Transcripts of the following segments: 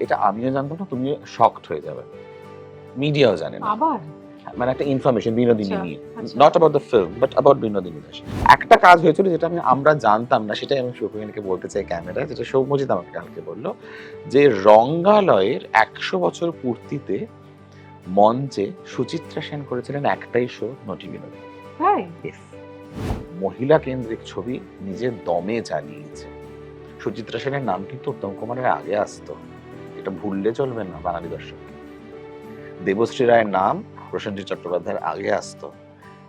এটা আমিও জানতাম না তুমিও শকড হয়ে যাবে। মিডিয়াও জানে না। আবার? মানে একটা ইনফরমেশন বিনোদিনী আচ্ছা, নিয়ে। আচ্ছা। Not about the film but about Binodini Das একটা কাজ হয়েছিল যেটা আমি আমরা জানতাম না সেটাই আমি সৌভিনীকে বলতে চাই ক্যামেরায় যেটা সৌম্যজিৎ আমাকে কালকে বলল যে রঙ্গালয়ের একশো বছর পূর্তিতে মঞ্চে সুচিত্রা সেন করেছিলেন একটাই শো নটি বিনোদিনী। মহিলা কেন্দ্রিক ছবি নিজের দমে চালিয়েছে। সুচিত্রা সেনের নাম কিন্তু উত্তম কুমারের আগে আসতো। এটা ভুললে চলবে না বাঙালি দর্শক। দেবশ্রী রায়ের নাম প্রসেনজিৎ চট্টোপাধ্যায়ের আগে আসতো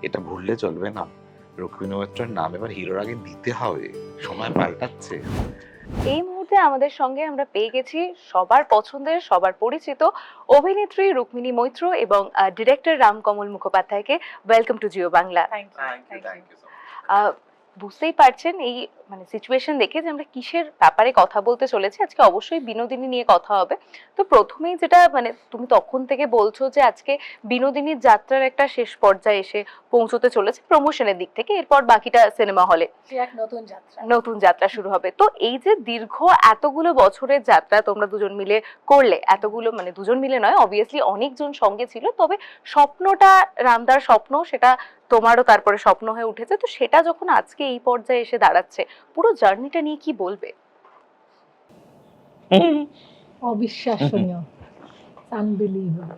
এটা ভুললে চলবে না। রুক্মিণী মৈত্রের নাম এবার হিরোর আগে দিতে হবে সময় পাল্টাচ্ছে। এই মুহূর্তে আমাদের সঙ্গে আমরা পেয়ে গেছি সবার পছন্দের সবার পরিচিত অভিনেত্রী রুক্মিণী মৈত্র এবং ডিরেক্টর রামকমল মুখোপাধ্যায়কে। Welcome to Jio Bangla ah, বুঝতেই পারছেন এই মানে সিচুয়েশন দেখে যে আমরা কিসের ব্যাপারে কথা বলতে চলেছি আজকে অবশ্যই বিনোদিনী নিয়ে কথা হবে। তো প্রথমেই যেটা মানে তুমি তখন থেকে বলছো যে আজকে বিনোদিনীর যাত্রার একটা শেষ পর্যায়ে এসে পৌঁছতে চলেছে প্রমোশনের দিক থেকে এরপর বাকিটা সিনেমা হলে নতুন যাত্রা। নতুন যাত্রা শুরু হবে। তো এই যে দীর্ঘ এতগুলো বছরের যাত্রা তোমরা দুজন মিলে করলে এতগুলো মানে দুজন মিলে নয় অবভিয়াসলি অনেকজন সঙ্গে ছিল তবে স্বপ্নটা রামদার স্বপ্ন সেটা তোমারও তারপরে স্বপ্ন হয়ে উঠেছে তো সেটা যখন আজকে এই পর্যায়ে এসে দাঁড়াচ্ছে পুরো জার্নিটা নিয়ে কি বলবে? আনবিলিভেবল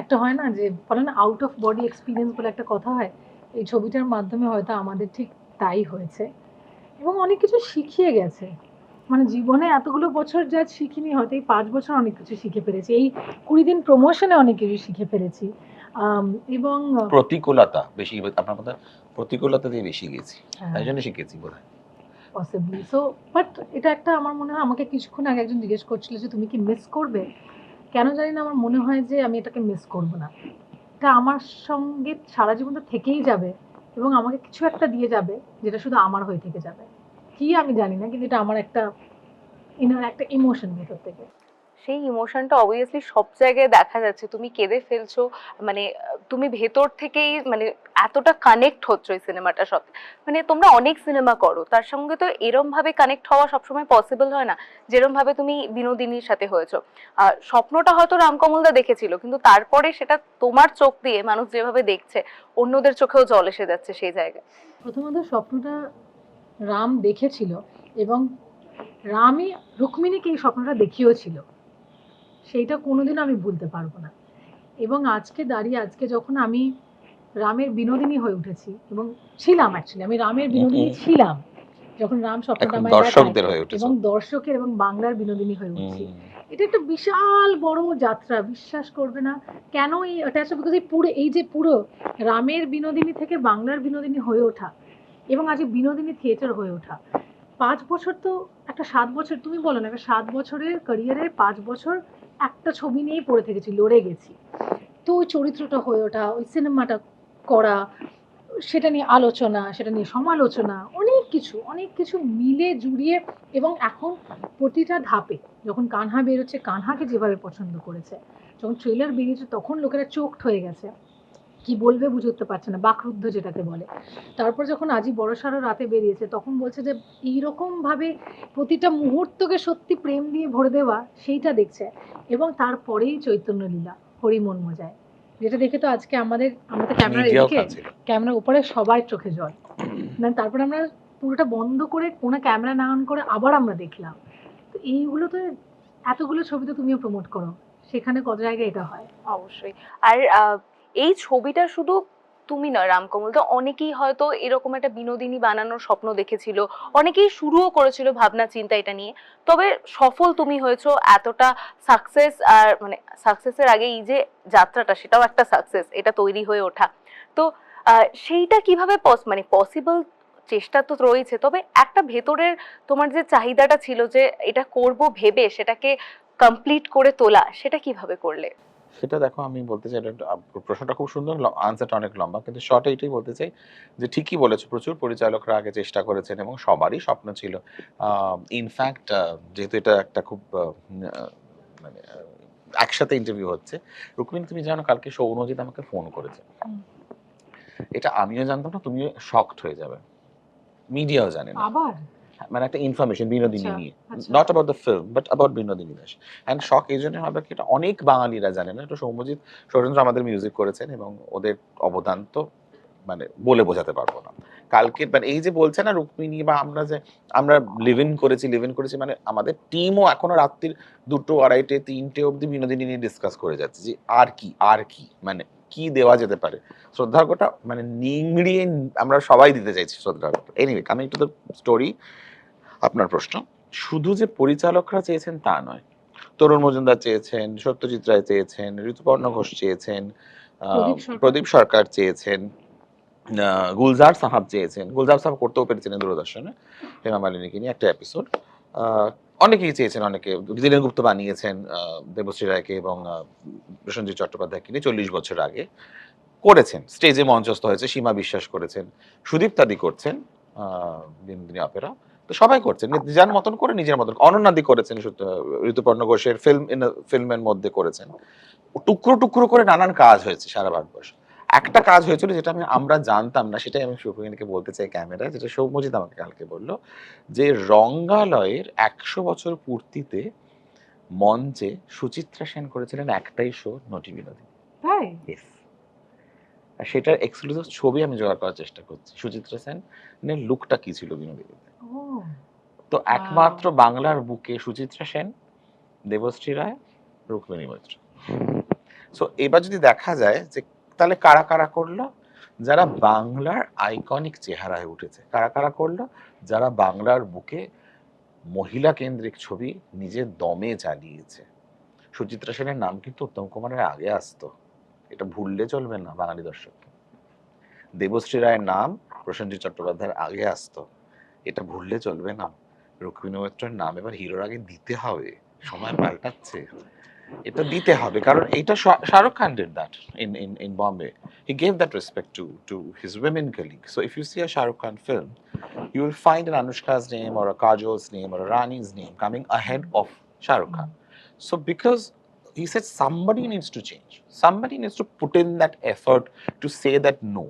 একটা হয় না যে, বলে না আউট অফ বডি এক্সপিরিয়েন্স বলে একটা কথা হয়, এই ছবিটার মাধ্যমে হয়তো আমাদের ঠিক তাই হয়েছে। এবং অনেক কিছু শিখিয়ে গেছে। মানে জীবনে এতগুলো বছর যা শিখিনি, হয়তো এই পাঁচ বছর অনেক কিছু শিখে ফেলেছি। এই কুড়ি দিন প্রমোশনে অনেক কিছু শিখে ফেলেছি। এবং প্রতিকূলতা বেশি আপনার কথা প্রতিকূলতা দিয়ে বেশি গেছি। হ্যাঁ। তাই জন্য শিখেছি বোধ পসিবলি সো বাট এটা একটা আমার মনে হয় আমাকে কিছুক্ষণ আগে একজন জিজ্ঞেস করছিল যে তুমি কি মিস করবে? কেন জানি না আমার মনে হয় যে আমি এটাকে মিস করব না। এটা আমার সঙ্গে সারা জীবন তো থেকেই যাবে এবং আমাকে কিছু একটা দিয়ে যাবে যেটা শুধু আমার হয়ে থেকে যাবে। কি আমি জানি না কিন্তু এটা আমার একটা ইনার একটা ইমোশন ভেতর থেকে। সেই ইমোশনটা অবভিয়াসলি সব জায়গায় দেখা যাচ্ছে। তুমি কেঁদে ফেলছো মানে তুমি ভেতর থেকেই মানে এতটা কানেক্ট হচ্ছ এই সিনেমাটার সাথে মানে তোমরা অনেক সিনেমা করো, তার সঙ্গে তো এরম ভাবে কানেক্ট হওয়া সবসময় পসিবল হয় না যেরম ভাবে তুমি বিনোদিনীর সাথে হয়েছো। আর স্বপ্নটা হয়তো রামকমলদা দেখেছিল, কিন্তু তারপরে সেটা তোমার চোখ দিয়ে মানুষ যেভাবে দেখছে, অন্যদের চোখেও জল এসে যাচ্ছে সেই জায়গায়। প্রথমত স্বপ্নটা রাম দেখেছিল এবং রামই রুক্মিণীকে এই স্বপ্নটা দেখিয়েছিল। সেইটা কোনোদিনও আমি ভুলতে পারব না। এবং আজকে দাঁড়িয়ে আজকে যখন আমি রামের বিনোদিনী হয়ে উঠেছি এবং ছিলাম অ্যাকচুয়ালি আমি রামের বিনোদিনী ছিলাম যখন রাম স্বপ্নটা এখন দর্শকদের হয়ে উঠেছে। এবং দর্শকের এবং বাংলার বিনোদিনী হয়ে উঠছি। এটা একটা বিশাল বড় যাত্রা বিশ্বাস করবে না। কেন এই এটা আসলে বিকজ এই পুরো এই যে পুরো রামের বিনোদিনী থেকে বাংলার বিনোদিনী হয়ে ওঠা এবং আজ বিনোদিনী থিয়েটার হয়ে ওঠা পাঁচ বছর তো একটা সাত বছর তুমি বলো না একটা সাত বছরের ক্যারিয়ারের পাঁচ বছর একটা ছবি নিয়েই পড়ে থেকেছি, লড়ে গেছি। তো ওই চরিত্রটা হয়ে ওঠা, ওই সিনেমাটা করা, সেটা নিয়ে আলোচনা, সেটা নিয়ে সমালোচনা, অনেক কিছু অনেক কিছু মিলে জুড়িয়ে এবং এখন প্রতিটা ধাপে যখন কানহা বেরোচ্ছে, কানহাকে যেভাবে পছন্দ করেছে, যখন ট্রেলার বেরিয়েছে, তখন লোকেরা চোখ হয়ে গেছে। কি বলবে বুঝে উঠতে পারছে না বাকরুদ্ধ যেটাকে বলে। তারপর যখন আজই বড়সড় রাতে বেরিয়েছে তখন বলছে যে এইরকমভাবে প্রতিটা মুহূর্তকে সত্যি প্রেম দিয়ে ভরে দেওয়া সেইটা দেখছে। এবং তারপরেই চৈতন্য লীলা হরিমন মজায়। যেটা দেখে তো আজকে আমাদের আমরা তো ক্যামেরা এদিকে কাছে। ক্যামেরার উপরে সবার চোখে জল। মানে তারপরে আমরা পুরোটা বন্ধ করে কোনো ক্যামেরা না অন করে আবার আমরা দেখলাম। তো এইগুলো তো এতগুলো ছবি তো তুমিও প্রমোট করো সেখানে কত জায়গায় এটা হয়? অবশ্যই। আর আহ, এই ছবিটা শুধু তুমি নয়, রামকমল তো অনেকেই হয়তো এরকম একটা বিনোদিনী বানানোর স্বপ্ন দেখেছিল, অনেকেই শুরুও করেছিল ভাবনা চিন্তা এটা নিয়ে। তবে সফল তুমি হয়েছো এতটা সাকসেস আর মানে সাকসেসের আগে এই যে যাত্রাটা, সেটাও একটা সাকসেস এটা তৈরি হয়ে ওঠা। তো সেইটা কীভাবে পস- মানে পসিবল চেষ্টা তো রয়েছে, তবে একটা ভেতরের তোমার যে চাহিদাটা ছিল যে এটা করব ভেবে সেটাকে কমপ্লিট করে তোলা, সেটা কীভাবে করলে? সেটা দেখো আমি বলতে চাই এটা- প্রশ্নটা খুব সুন্দর আনসারটা অনেক লম্বা কিন্তু শর্টে এটাই বলতে চাই যে ঠিকই বলেছ প্রচুর পরিচালকরা আগে চেষ্টা করেছেন এবং সবারই স্বপ্ন ছিল। ইনফ্যাক্ট যেহেতু এটা একটা খুব মানে একসাথে ইন্টারভিউ হচ্ছে রুক্মিণী তুমি জানো কালকে সৌরজিৎ আমাকে ফোন করেছে। এটা আমিও জানতাম না তুমিও শকড হয়ে যাবে। মিডিয়াও জানে না। আবার? মানে একটা ইনফরমেশন বিনোদিনী আচ্ছা, নিয়ে। Not about the film but about Binodini Das and শখ এই জন্য হবে কি এটা অনেক বাঙালিরা জানে না। এটা সৌম্যজিৎ সৌরেন্দ্র আমাদের মিউজিক করেছেন এবং ওদের অবদান তো মানে বলে বোঝাতে পারব না। কালকে মানে এই যে বলছে না রুক্মিণী বা আমরা যে আমরা লিভ ইন করেছি লিভ ইন করেছি মানে আমাদের টিমও এখনও রাত্রির দুটো আড়াইটে তিনটে অবধি বিনোদিনী নিয়ে ডিসকাস করে যাচ্ছে যে আর কি আর কি মানে কি দেওয়া যেতে পারে। শ্রদ্ধার্ঘটা মানে নিংড়িয়ে আমরা সবাই দিতে চাইছি শ্রদ্ধার্ঘটা। Anyway coming to the story আপনার প্রশ্ন? শুধু যে পরিচালকরা চেয়েছেন তা নয়। তরুণ মজুমদার চেয়েছেন সত্যজিৎ রায় চেয়েছেন ঋতুপর্ণ ঘোষ চেয়েছেন প্রদীপ সরকার। চেয়েছেন গুলজার সাহাব চেয়েছেন। গুলজার সাহাব করতেও পেরেছিলেন দূরদর্শনে হেমা মালিনীকে নিয়ে একটা এপিসোড অনেকেই চেয়েছেন অনেকে দীনেন গুপ্ত বানিয়েছেন দেবশ্রী রায়কে এবং আহ, প্রসেনজিৎ চট্টোপাধ্যায়কে নিয়ে চল্লিশ বছর আগে করেছেন। স্টেজে মঞ্চস্থ হয়েছে সীমা বিশ্বাস করেছেন সুদীপ তাদি করছেন আহ, বিনোদিনী অপেরা। তো সবাই করছেন যার মতন করে নিজের মতন। অনন্যাদি করেছেন ঋতুপর্ণ ঘোষের ফিল্ম ফিল্মের মধ্যে করেছেন। টুকরো টুকরো করে নানান কাজ হয়েছে সারা ভারতবর্ষে। একটা কাজ হয়েছিল যেটা আমি আমরা জানতাম না সেটাই আমি সুপ্রিয়কে বলতে চাই ক্যামেরায় যেটা সৌম্যজিৎ আমাকে কালকে বলল যে রঙ্গালয়ের একশো বছর পূর্তিতে মঞ্চে সুচিত্রা সেন করেছিলেন একটাই শো নটি বিনোদী তাই. আর সেটার এক্সক্লুসিভ ছবি আমি জোগাড় করার চেষ্টা করছি সুচিত্রা সেনের লুকটা কি ছিল বিনোদিনীতে ও তো একমাত্র বাংলার বুকে সুচিত্রা সেন দেবশ্রী রায় রুক্মিণী মৈত্র। সো এবার যদি দেখা যায় যে তাহলে কারা কারা করল? যারা বাংলার আইকনিক চেহারা হয়ে উঠেছে কারা কারা করল? যারা বাংলার বুকে মহিলা কেন্দ্রিক ছবি নিজের দমে চালিয়েছে। সুচিত্রা সেনের নাম কিন্তু উত্তম কুমারের আগে আসতো। এটা ভুললে চলবে না বাঙালি দর্শককে দেবশ্রী রায়ের নাম প্রসেনজিৎ চট্টোপাধ্যায়ের আগে আসতো এটা ভুললে চলবে না রুক্মিণী মৈত্রের নাম এবার হিরোর আগে দিতে হবে সময় পাল্টাচ্ছে এটা দিতে হবে কারণ এটা শাহরুখ খান in in Bombay. He gave that respect to to his women colleagues. So if you see a Shah Rukh Khan film, you will find an Anushka's name or a Kajol's name or a Rani's name coming ahead of Shah Rukh Khan. So because he said somebody needs to change, somebody needs to put in that effort to say that no,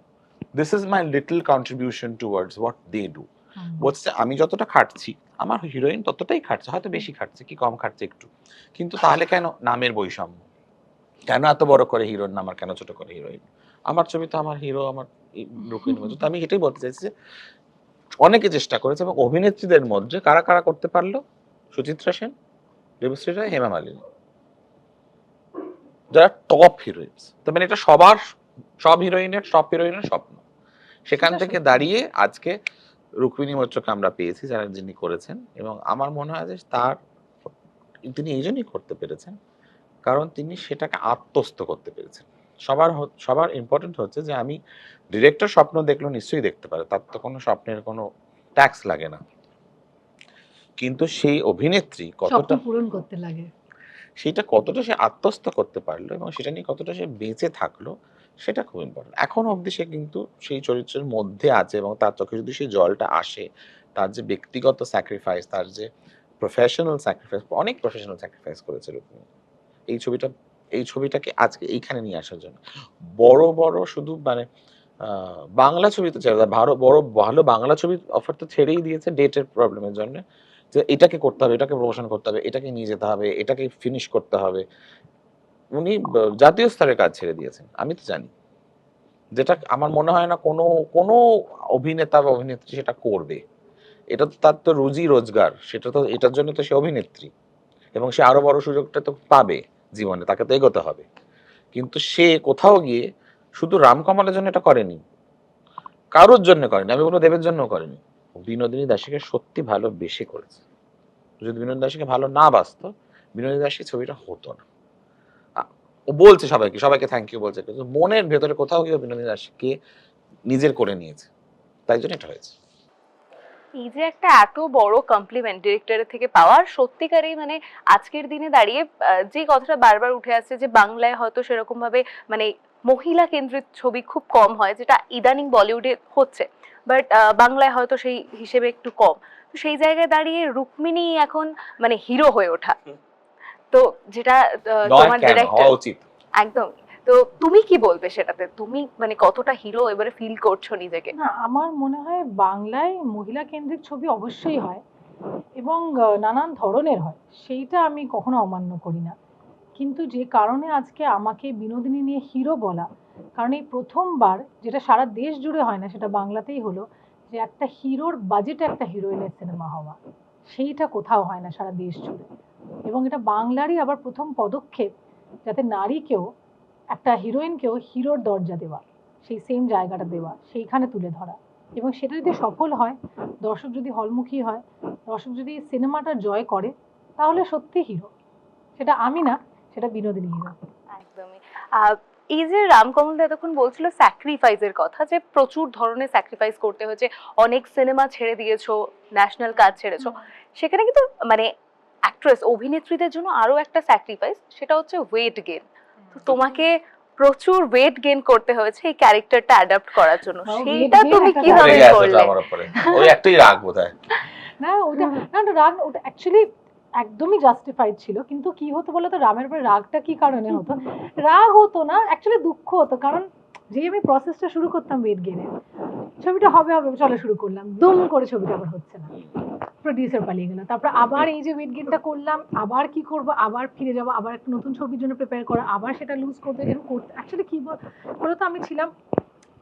this is my little contribution towards what they do. বলছে আমি যতটা খাটছি আমার heroine ততটাই খাটছে হয়তো বেশি খাটছে কি কম খাটছে একটু। কিন্তু তাহলে কেন নামের বৈষম্য? কেন এত বড় করে হিরোর নাম আর কেন ছোট করে হিরোইন আমার ছবি তো আমার হিরো আমার রুক্মিণী মজুমদার। তো আমি এটাই বলতে চাইছি যে অনেকে চেষ্টা করেছে এবং অভিনেত্রীদের মধ্যে কারা কারা করতে পারল? সুচিত্রা সেন দেবশ্রী রায় হেমা মালিনী। যারা টপ হিরোইনস তার মানে এটা সবার সব হিরোইনের টপ হিরোইনের স্বপ্ন। সেখান থেকে দাঁড়িয়ে আজকে রুক্মিণী মৈত্রকে আমরা পেয়েছি যারা যিনি করেছেন এবং আমার মনে হয় যে তার তিনি এই জন্যই করতে পেরেছেন কারণ তিনি সেটাকে আত্মস্থ করতে পেরেছেন। সবার সবার ইম্পর্টেন্ট হচ্ছে যে আমি ডিরেক্টর স্বপ্ন দেখল নিশ্চয়ই দেখতে পারে তার তো কোনো স্বপ্নের কোনো ট্যাক্স লাগে না। কিন্তু সেই অভিনেত্রী কতটা পূরণ করতে লাগে। সেটা কতটা সে আত্মস্থ করতে পারল এবং সেটা নিয়ে কতটা সে বেঁচে থাকল, সেটা খুব ইম্পর্টেন্ট এখন অবধি সে কিন্তু সেই চরিত্রের মধ্যে আছে এবং তার চোখে যদি সেই জলটা আসে, তার যে ব্যক্তিগত স্যাক্রিফাইস তার যে প্রফেশনাল স্যাক্রিফাইস অনেক প্রফেশনাল স্যাক্রিফাইস করেছে এই ছবিটা, এই ছবিটাকে আজকে এইখানে নিয়ে আসার জন্য। বড় বড় শুধু মানে বাংলা ছবি তো ছেড়ে ভালো, বড়, ভালো বাংলা ছবি অফার তো ছেড়েই দিয়েছে ডেটের প্রবলেমের জন্য। যে এটাকে করতে হবে, এটাকে প্রমোশন করতে হবে, এটাকে নিয়ে যেতে হবে, এটাকে ফিনিশ করতে হবে। উনি জাতীয় স্তরের কাজ ছেড়ে দিয়েছেন, আমি তো জানি। যেটা আমার মনে হয় না কোনো কোনো অভিনেতা বা অভিনেত্রী সেটা করবে। এটা তো তার তো রুজি রোজগার, সেটা তো, এটার জন্য তো সে অভিনেত্রী। এবং সে আরও বড় সুযোগটা তো পাবে জীবনে, তাকে তো এগোতে হবে। কিন্তু সে কোথাও গিয়ে শুধু রামকমলের জন্য এটা করেনি। কারোর জন্য করেনি, আমি বলব দেবের জন্য করেনি। বিনোদিনী দাসীকে সত্যি ভালো বেশি করেছে। যদি বিনোদিনী দাসীকে ভালো না বাসতো, বিনোদিনী দাসী ছবিটা হতো না। ও বলছে সবাইকে সবাইকে থ্যাংক ইউ বলছে, কিন্তু মনের ভেতরে কোথাও গিয়ে বিনোদিনী দাসীকে নিজের করে নিয়েছে। তাই জন্য এটা হয়েছে। এই যে একটা এত বড় কমপ্লিমেন্ট ডিরেক্টরের থেকে পাওয়ার সত্যিকারই মানে আজকের দিনে দাঁড়িয়ে যে কথাটা বারবার উঠে আসছে যে বাংলায় হয়তো সেরকম ভাবে মানে মহিলা কেন্দ্রিক ছবি খুব কম হয় যেটা ইদানিং বলিউডে হচ্ছে। বাট বাংলায় হয়তো সেই হিসেবে একটু কম। তো সেই জায়গায় দাঁড়িয়ে রুক্মিণী এখন মানে হিরো হয়ে ওঠা। তো যেটা তোমার ডিরেক্টর উচিত। একদম। তো তুমি কি বলবে সেটাতে? তুমি মানে কতটা হিরো এবারে ফিল করছ নিজেকে? না আমার মনে হয় বাংলায় মহিলা কেন্দ্রিক ছবি অবশ্যই হয় এবং নানান ধরনের হয়। সেইটা আমি কখনো অমান্য করি না। কিন্তু যে কারণে আজকে আমাকে বিনোদিনী নিয়ে হিরো বলা, কারণ এই প্রথমবার যেটা সারা দেশ জুড়ে হয় না, সেটা বাংলাতেই হলো, যে একটা হিরোর বাজেটে একটা হিরোইনের সিনেমা হওয়া, সেইটা কোথাও হয় না সারা দেশ জুড়ে। এবং এটা বাংলারই আবার প্রথম পদক্ষেপ, যাতে নারীকেও, একটা হিরোইনকেও হিরোর দরজা দেওয়া, সেই সেম জায়গাটা দেওয়া, সেইখানে তুলে ধরা। এবং সেটা যদি সফল হয়, দর্শক যদি হলমুখী হয়, দর্শক যদি সিনেমাটা জয় করে, তাহলে সত্যি হিরো সেটা আমি না সেটা বিনোদিনী হিরো। একদমই। এই যে রামকমল দা এতক্ষণ বলছিল স্যাক্রিফাইসের কথা যে প্রচুর ধরনের স্যাক্রিফাইস করতে হয়েছে অনেক সিনেমা ছেড়ে দিয়েছ ন্যাশনাল কাজ ছেড়েছো। সেখানে কিন্তু মানে অ্যাক্ট্রেস অভিনেত্রীদের জন্য আরও একটা স্যাক্রিফাইস সেটা হচ্ছে ওয়েট গেন তো তোমাকে প্রচুর ওয়েট গেইন করতে হয়েছে এই ক্যারেক্টারটা অ্যাডাপ্ট করার জন্য। বাবা, weight তুমি কীভাবে করলে? ওই একটাই রাগ বোধ হয় না ওটা না ওটা রাগ ওটা অ্যাকচুয়ালি একদমই জাস্টিফাইড ছিল। কিন্তু কি হতো বলো তো? রামের উপরে রাগটা কি কারণে হতো? রাগ হতো না অ্যাকচুয়ালি দুঃখ হতো। কারণ যে আমি প্রসেসটা শুরু করতাম ওয়েট গেনের ছবিটা হবে হবে, চলো শুরু করলাম। দুম করে ছবিটা আবার হচ্ছে না। প্রডিউসার পালিয়ে গেল। তারপর আবার এই যে ওয়েট গেনটা করলাম, আবার কি করব? আবার ফিরে যাব, আবার একটা নতুন ছবির জন্য প্রিপেয়ার করা, আবার সেটা লুজ করতে এরকম করতে অ্যাকচুয়ালি কি বল- বলতো আমি ছিলাম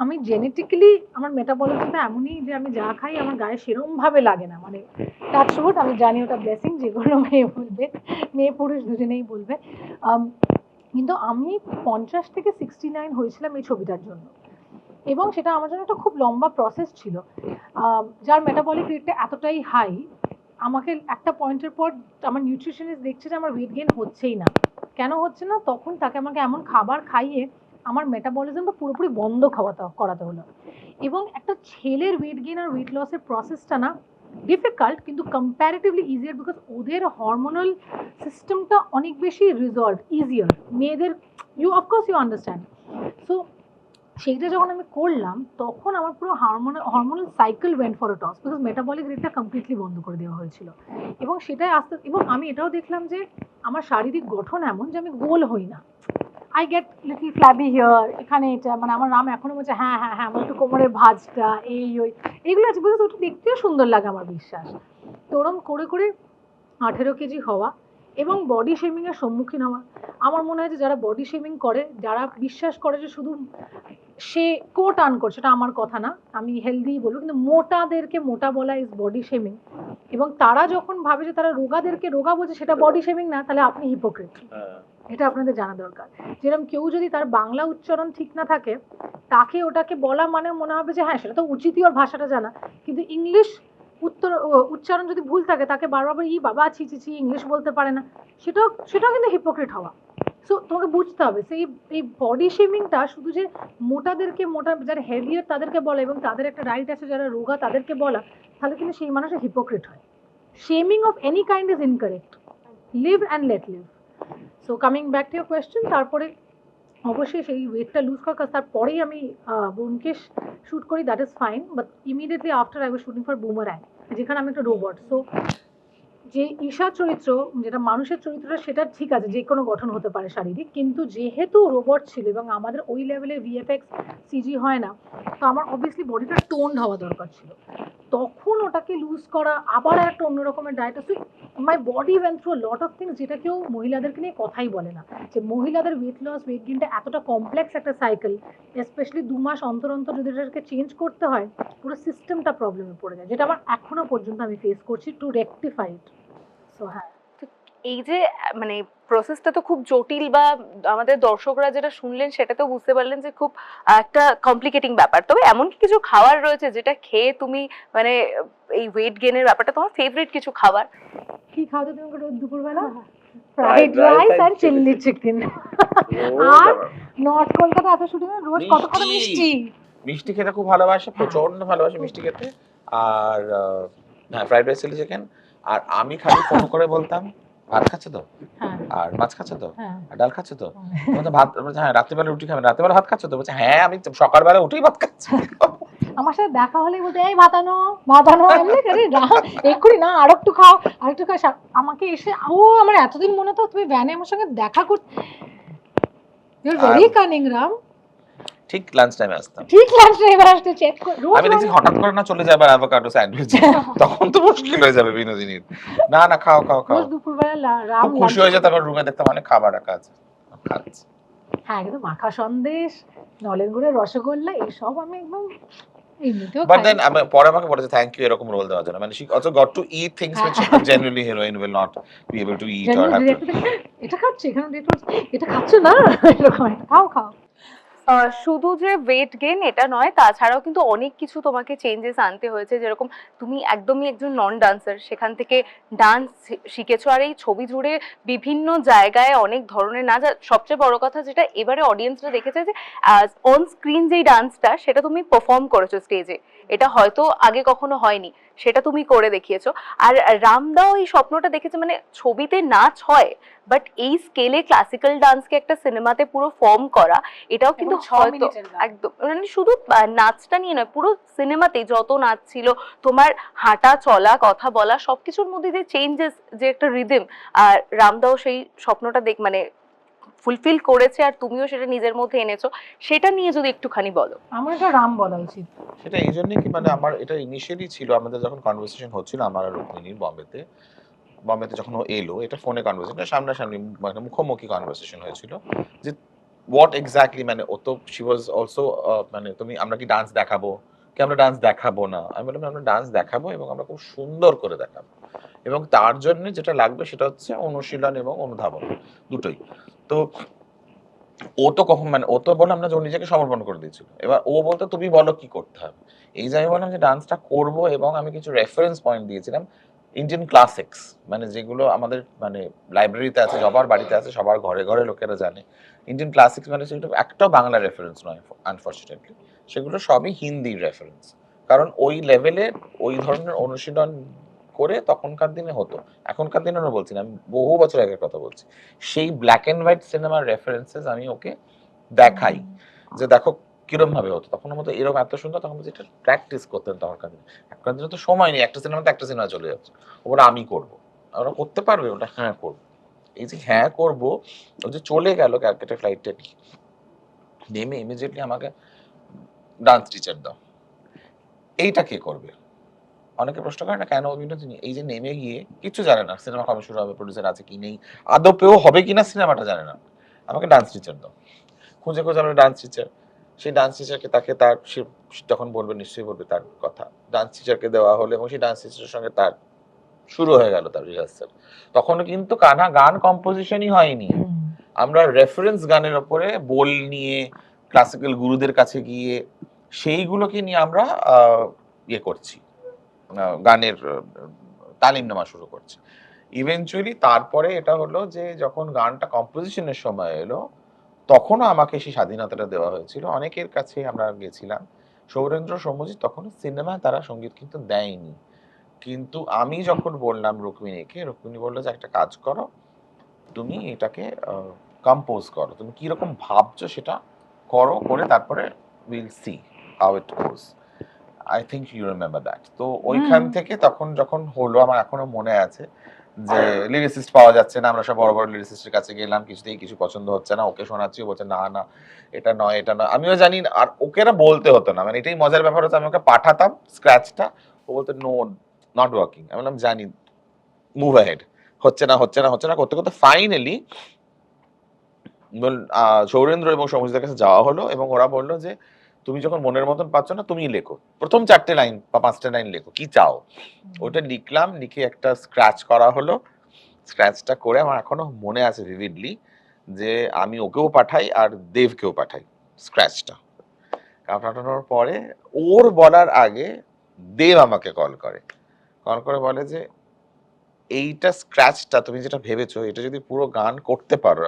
আমি জেনেটিক্যালি আমার মেটাবলিজমটা এমনই যে আমি যা খাই আমার গায়ে সেরম ভাবে লাগে না। মানে টাচউড আমি জানি ওটা ব্লেসিং যে কোনো মেয়ে বলবে, মেয়ে পুরুষ দুজনেই বলবে। কিন্তু আমি পঞ্চাশ থেকে সিক্সটি নাইন হয়েছিলাম এই ছবিটার জন্য। এবং সেটা আমার জন্য একটা খুব লম্বা প্রসেস ছিল। যার মেটাবলিক রেটটা এতটাই হাই আমাকে একটা পয়েন্টের পর আমার নিউট্রিশনিস্ট দেখছে যে আমার ওয়েট গেইন হচ্ছেই না। কেন হচ্ছে না? তখন তাকে আমাকে এমন খাবার খাইয়ে আমার মেটাবলিজমটা পুরোপুরি বন্ধ খাওয়াতে করাতে হলো। এবং একটা ছেলের ওয়েট গেইন আর ওয়েট লসের প্রসেসটা না ডিফিকাল্ট কিন্তু কম্প্যারেটিভলি ইজিয়ার বিকজ ওদের হরমোনাল সিস্টেমটা অনেক বেশি রিজলভ ইজিয়ার মেয়েদের you of course you understand so সেইটা যখন আমি করলাম, তখন আমার পুরো hormonal hormonal cycle went for toss because metabolic রেটটা কমপ্লিটলি বন্ধ করে দেওয়া হয়েছিল। এবং সেটাই আস্তে, এবং আমি এটাও দেখলাম যে, আমার শারীরিক গঠন এমন যে আমি গোল হই না। I get little flabby here এখানে এটা মানে আমার নাম এখনও বলছে হ্যাঁ হ্যাঁ হ্যাঁ আমার একটু কোমরের ভাজটা, এই, ওই এইগুলো আছে বুঝলি ওটা দেখতেও সুন্দর লাগে আমার বিশ্বাস। তো ওরম করে করে আঠেরো কেজি হওয়া এবং বডি শেমিংয়ের সম্মুখীন হওয়া। আমার মনে হয় যে যারা বডি শেমিং করে যারা বিশ্বাস করে যে শুধু সে কোট আন করছে সেটা আমার কথা না আমি হেলদি বলব কিন্তু মোটাদেরকে মোটা বলা ইজ বডি শেমিং এবং তারা যখন ভাবে যে তারা রোগাদেরকে রোগা বলছে সেটা বডি শেমিং না তাহলে আপনি হিপোক্রেট এটা আপনাদের জানা দরকার। যেরকম কেউ যদি তার বাংলা উচ্চারণ ঠিক না থাকে তাকে ওটাকে বলা মানে মনে হবে যে হ্যাঁ সেটা তো উচিতই ওর ভাষাটা জানা। কিন্তু ইংলিশ উত্তর উচ্চারণ যদি ভুল থাকে তাকে বারবার ই বাবা ছি ছি ছি ইংলিশ বলতে পারে না। সেটাও সেটাও কিন্তু হিপোক্রেট হওয়া। সো তোমাকে বুঝতে হবে সেই এই বডি শেমিংটা শুধু যে মোটাদেরকে মোটা যারা হেভিয়ার তাদেরকে বলা এবং তাদের একটা রাইট আছে যারা রোগা তাদেরকে বলা তাহলে কিন্তু সেই মানুষের হিপোক্রেট হয়। Shaming of any kind is incorrect live and let live so coming back to your question তারপরে অবশ্যই সেই ওয়েটটা লুজ করার কাজ তারপরেই আমি আহ, ব্যোমকেশ শ্যুট করি that is fine but immediately after I was shooting for Boomerang যেখানে আমি একটা রোবট সো যে ঈশা চরিত্র, যেটা মানুষের চরিত্রটা, সেটা ঠিক আছে, যে কোনো গঠন হতে পারে শারীরিক, কিন্তু যেহেতু রোবট ছিল এবং আমাদের ওই লেভেলে ভিএফএক্স সিজি হয় না, তো আমার অবভিয়াসলি বডিটা টোন্ড হওয়া দরকার ছিল। তখন ওটাকে লুজ করা আবার একটা অন্য রকমের ডায়েট আছে। My body went through lot of things যেটা কেউ মহিলাদেরকে নিয়ে কথাই বলে না। যে মহিলাদের ওয়েট লস ওয়েট গেনটা এতটা কমপ্লেক্স একটা সাইকেল স্পেশালি দু মাস অন্তর অন্তর যদি এটাকে চেঞ্জ করতে হয়, পুরো সিস্টেমটা প্রবলেমে পড়ে যায়, যেটা আমার এখনও পর্যন্ত আমি ফেস করছি টু রেকটিফাই ইট সো হ্যাঁ। এই যে মানে প্রসেসটা তো খুব জটিল বা আমাদের দর্শকরা যেটা শুনলেন সেটা তো বুঝতে পারলেন যে খুব একটা কমপ্লিকেটিং ব্যাপার। তবে এমন কি কিছু খাবার রয়েছে যেটা খেয়ে তুমি মানে এই ওয়েট গেনের ব্যাপারটা তোমার ফেভারিট কিছু খাবার? কি খাওয়াতে তুমি রোজ দুপুরবেলা? ফ্রাইড রাইস and আর চিলি চিকেন আর নর্থ কলকাতা এত শুটিং রোজ কত কত মিষ্টি। মিষ্টি? খেতে খুব ভালোবাসে প্রচণ্ড ভালোবাসে মিষ্টি খেতে। আর আহ, হ্যাঁ ফ্রাইড রাইস চিলি চিকেন আর আমি খালি ফোন করে বলতাম ভাত খাচ্ছে তো? হ্যাঁ। আর মাছ খাচ্ছে তো? হ্যাঁ। আর ডাল খাচ্ছে তো? বলতো ভাত বলছে, হ্যাঁ রাত্রিবেলা রুটি খাবেন রাত্রিবেলা ভাত খাচ্ছে তো? বলছে হ্যাঁ আমি সকালবেলা উঠেই ভাত খাচ্ছি। আমার সাথে দেখা হলেই বলতে এই ভাতানো ভাতানো এমনি করে এক্ষুনি না আর একটু খাও আর একটু খাও। আমাকে এসে ও আমার এতদিন মনে তো তুমি ভ্যানে আমার সঙ্গে দেখা কর you are very cunning Ram ঠিক লাঞ্চ টাইমে আসতাম। ঠিক লাগছে এবার আসতে চেক রোজ আমি দেখছি হঠাৎ করে না চলে যাবে অ্যাভোকাডো স্যান্ডউইচ তখন তো মুশকিল হয়ে যাবে বিনোদিনীর। না না খাও খাও খাও। রোজ দুপুরবেলা রাম খুশি হয়ে যায় তারপর রুমে দেখতাম অনেক খাবার রাখা আছে। খাচ্ছি। হ্যাঁ একদম মাখা সন্দেশ নলেন গুড়ের রসগোল্লা এইসব আমি একদম বাট দেন পরে আমাকে বলেছে থ্যাংক ইউ এরকম রোল দেওয়ার জন্য। মানে দেখে, এটা খাচ্ছে এখানে এটা খাচ্ছ না? এরকম খাও খাও। শুধু যে ওয়েট গেইন এটা নয়, তাছাড়াও কিন্তু অনেক কিছু তোমাকে চেঞ্জেস আনতে হয়েছে। যেরকম তুমি একদমই একজন নন ডান্সার সেখান থেকে ডান্স শিখেছো। আর এই ছবি জুড়ে বিভিন্ন জায়গায় অনেক ধরনের নাচ। সবচেয়ে বড় কথা যেটা, এবারে অডিয়েন্সরা দেখেছে যে অন স্ক্রিন যেই ডান্সটা সেটা তুমি পারফর্ম করেছ স্টেজে এটা হয়তো আগে কখনো হয়নি সেটা তুমি করে দেখিয়েছো। আর রামদাও এই স্বপ্নটা দেখেছে মানে ছবিতে নাচ হয় বাট এই স্কেলে ক্লাসিক্যাল ডান্সকে একটা সিনেমাতে পুরো ফর্ম করা এটাও কিন্তু হয়তো একদম মানে শুধু নাচটা নিয়ে নয় পুরো সিনেমাতে যত নাচ ছিল তোমার হাঁটা চলা কথা বলা সবকিছুর মধ্যে যে চেঞ্জেস যে একটা রিদম আর রামদাও সেই স্বপ্নটা দেখ মানে ফুলফিল করেছে আর তুমিও সেটা নিজের মধ্যে এনেছো সেটা নিয়ে যদি একটুখানি বলো। আমার এটা রাম বলা উচিত। সেটা এই জন্যই কি মানে আমার এটা ইনিশিয়ালি ছিল আমাদের যখন কনভারসেশন হচ্ছিল আমার আর রুক্মিণীর বম্বেতে বম্বেতে যখন ও এলো এটা ফোনে কনভারসেশন সামনাসামনি মানে মুখোমুখি কনভারসেশন হয়েছিল যে হোয়াট এক্স্যাক্টলি মানে ও তো শি ওয়াজ অলসো মানে তুমি আমরা কি ডান্স দেখাবো? কি আমরা ডান্স দেখাবো না? আমি বললাম আমরা ডান্স দেখাবো এবং আমরা খুব সুন্দর করে দেখাবো। এবং তার জন্য যেটা লাগবে সেটা হচ্ছে অনুশীলন এবং অনুধাবন দুটোই। তো ও তো কখন মানে ও তো বললাম না যে ও নিজেকে সমর্পণ করে দিয়েছিল। এবার ও বলতো, তুমি বলো কি করতে হবে? এই যে আমি বললাম যে ডান্সটা করব এবং আমি কিছু রেফারেন্স পয়েন্ট দিয়েছিলাম ইন্ডিয়ান ক্লাসিক্স মানে যেগুলো আমাদের মানে লাইব্রেরিতে আছে, সবার বাড়িতে আছে, সবার ঘরে ঘরে লোকেরা জানে। ইন্ডিয়ান ক্লাসিক্স মানে সেগুলো একটাও বাংলা রেফারেন্স নয় আনফর্চুনেটলি সেগুলো সবই হিন্দি রেফারেন্স কারণ ওই লেভেলে ওই ধরনের অনুশীলন করে তখনকার দিনে হতো। এখনকার দিনে আমরা বলছি না আমি বহু বছর আগের কথা বলছি। সেই ব্ল্যাক অ্যান্ড হোয়াইট সিনেমার রেফারেন্সেস আমি ওকে দেখাই। যে দেখো কিরম ভাবে হতো। তখন আমাদের এরকম এত সুন্দর তখন বলছি এটা প্র্যাকটিস করতেন তখনকার দিনে। এখনকার দিনে তো সময় নেই একটা সিনেমাতে একটা সিনেমা চলে যাচ্ছে। ওরা আমি করব। ওরা করতে পারবে ওটা হ্যাঁ করব। এই যে হ্যাঁ করব ও যে চলে গেল ক্যালকাটা ফ্লাইটটা নেমে ইমিডিয়েটলি আমাকে ডান্স টিচার দাও। এইটা কে করবে? অনেকে প্রশ্ন করে না কেন অভিনেত্রী এই যে নেমে গিয়ে কিছু জানে না সিনেমা কবে শুরু হবে প্রডিউসার আছে কি নেই আদপেও হবে কিনা সিনেমাটা জানে না। আমাকে ডান্স টিচার দাও। খুঁজে খুঁজে আমরা ডান্স টিচার সেই ডান্স টিচারকে তাকে তার সে যখন বলবে নিশ্চয়ই বলবে তার কথা। ডান্স টিচারকে দেওয়া হলো এবং সেই ডান্স টিচারের সঙ্গে তার শুরু হয়ে গেল তার রিহার্সাল তখন কিন্তু কানা গান কম্পোজিশনই হয়নি। আমরা রেফারেন্স গানের ওপরে বোল নিয়ে ক্লাসিক্যাল গুরুদের কাছে গিয়ে সেইগুলোকে নিয়ে আমরা ইয়ে করছি। গানের তালিম নেওয়া শুরু করছে। ইভেনচুয়ালি তারপরে এটা হলো যে যখন গানটা কম্পোজিশনের সময় এলো, তখনও আমাকে সেই স্বাধীনতাটা দেওয়া হয়েছিল। অনেকের কাছে আমরা গেছিলাম, সৌরেন্দ্র, সৌম্যজিৎ তখন সিনেমায় তারা সংগীত কিন্তু দেয়নি। কিন্তু আমি যখন বললাম রুক্মিণীকে, রুক্মিণী বলল যে, একটা কাজ করো, তুমি এটাকে কম্পোজ করো। তুমি কীরকম ভাবছ সেটা করো, করে তারপরে will see how it goes I think you remember that তো ওইখান থেকে তখন যখন হলো আমার এখনও মনে আছে যে লিরিসিস্ট পাওয়া যাচ্ছে না আমরা সব বড় বড় লিরিসিস্টের কাছে গেলাম কিছুতেই কিছু পছন্দ হচ্ছে না ওকে শোনাচ্ছি ও বলছে না না এটা নয় এটা নয়। আমিও জানি আর ওকে না বলতে হতো না মানে এটাই মজার ব্যাপার হতো আমি ওকে পাঠাতাম স্ক্র্যাচটা ও বলতো নো নট ওয়ার্কিং আমি বললাম জানি মুভ আহেড হচ্ছে না হচ্ছে না হচ্ছে না করতে করতে ফাইনালি সৌরেন্দ্র এবং সৌমজিতের কাছে যাওয়া হলো এবং ওরা বলল যে তুমি যখন মনের মতন পাচ্ছ না তুমি লেখো। প্রথম চারটে লাইন বা পাঁচটা লাইন লেখো কি চাও? ওটা লিখলাম লিখে একটা স্ক্র্যাচ করা হলো। স্ক্র্যাচটা করে আমার এখনও মনে আছে ভিভিডলি যে আমি ওকেও পাঠাই আর দেবকেও পাঠাই স্ক্র্যাচটা পাঠানোর পরে ওর বলার আগে দেব আমাকে কল করে। কল করে বলে যে এইটা স্ক্র্যাচটা তুমি যেটা ভেবেছো এটা যদি পুরো গান করতে পারো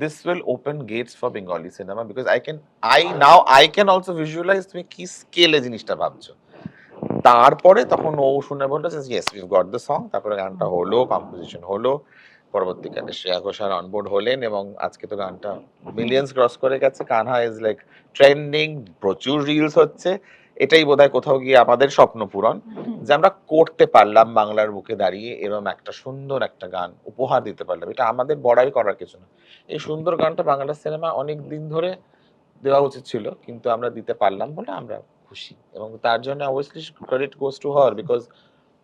this will open gates for Bengali cinema because I can I now I can also visualise তুমি কি স্কেলে জিনিসটা ভাবছ। তারপরে তখন ও শুনে বলল yes we've got the song তারপরে গানটা হলো কম্পোজিশন হলো পরবর্তীকালে শ্রেয়া ঘোষাল অনবোর্ড হলেন এবং আজকে তো গানটা মিলিয়ন্স ক্রস করে গেছে। কানহা ইজ লাইক ট্রেন্ডিং প্রচুর রিলস হচ্ছে। এটাই বোধহয় কোথাও গিয়ে আমাদের স্বপ্ন পূরণ যে আমরা করতে পারলাম বাংলার বুকে দাঁড়িয়ে এরকম একটা সুন্দর একটা গান উপহার দিতে পারলাম। এটা আমাদের বড়াই করার কিছু না। এই সুন্দর গানটা বাংলা সিনেমা অনেক দিন ধরে দেওয়া উচিত ছিল কিন্তু আমরা দিতে পারলাম বলে আমরা খুশি। এবং তার জন্য obviously credit goes to her because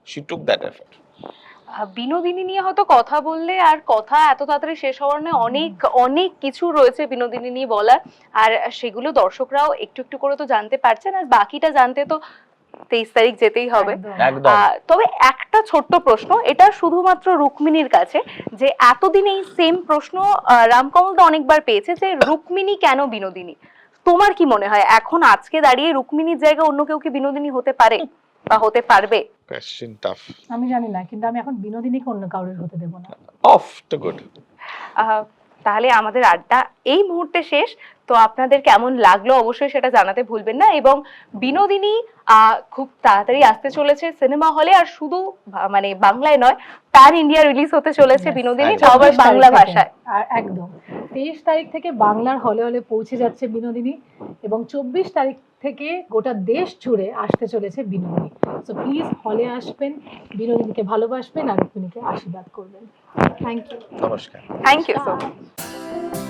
she took that effort Binodini নিয়ে হয়তো কথা বললে আর কথা এত তাড়াতাড়ি শেষ হওয়ার নয় অনেক অনেক কিছু রয়েছে বিনোদিনী নিয়ে বলার। আর সেগুলো দর্শকরাও একটু একটু করে তো জানতে পারছেন আর বাকিটা জানতে তো তেইশ তারিখ যেতেই হবে। তবে একটা ছোট্ট প্রশ্ন এটা শুধুমাত্র রুক্মিণীর কাছে যে এতদিন এই সেম প্রশ্ন আহ, রামকমল তো অনেকবার পেয়েছে যে রুক্মিণী কেন বিনোদিনী? তোমার কি মনে হয়? এখন আজকে দাঁড়িয়ে রুক্মিণীর জায়গায় অন্য কেউ কি বিনোদিনী হতে পারে? বা হতে পারবে। কোয়েশ্চেন টাফ আমি জানি না কিন্তু আমি এখন বিনোদিনীকে অন্য কাউরের হতে দেবো না। অফ টু গুড তাহলে আমাদের আড্ডা এই মুহূর্তে শেষ। তো আপনাদের কেমন লাগল অবশ্যই সেটা জানাতে ভুলবেন না এবং বিনোদিনী আহ, খুব তাড়াতাড়ি আসতে চলেছে সিনেমা হলে আর শুধু মানে বাংলায় নয় প্যান ইন্ডিয়া রিলিজ হতে চলেছে বিনোদিনী। তাও আবার বাংলা ভাষায়। আর একদম। তেইশ তারিখ থেকে বাংলার হলে হলে পৌঁছে যাচ্ছে বিনোদিনী এবং চব্বিশ তারিখ থেকে গোটা দেশ জুড়ে আসতে চলেছে বিনোদিনী। সো প্লিজ হলে আসবেন বিনোদিনীকে ভালোবাসবেন আর রুক্মিণীকে আশীর্বাদ করবেন। থ্যাংক ইউ নমস্কার। Thank you so much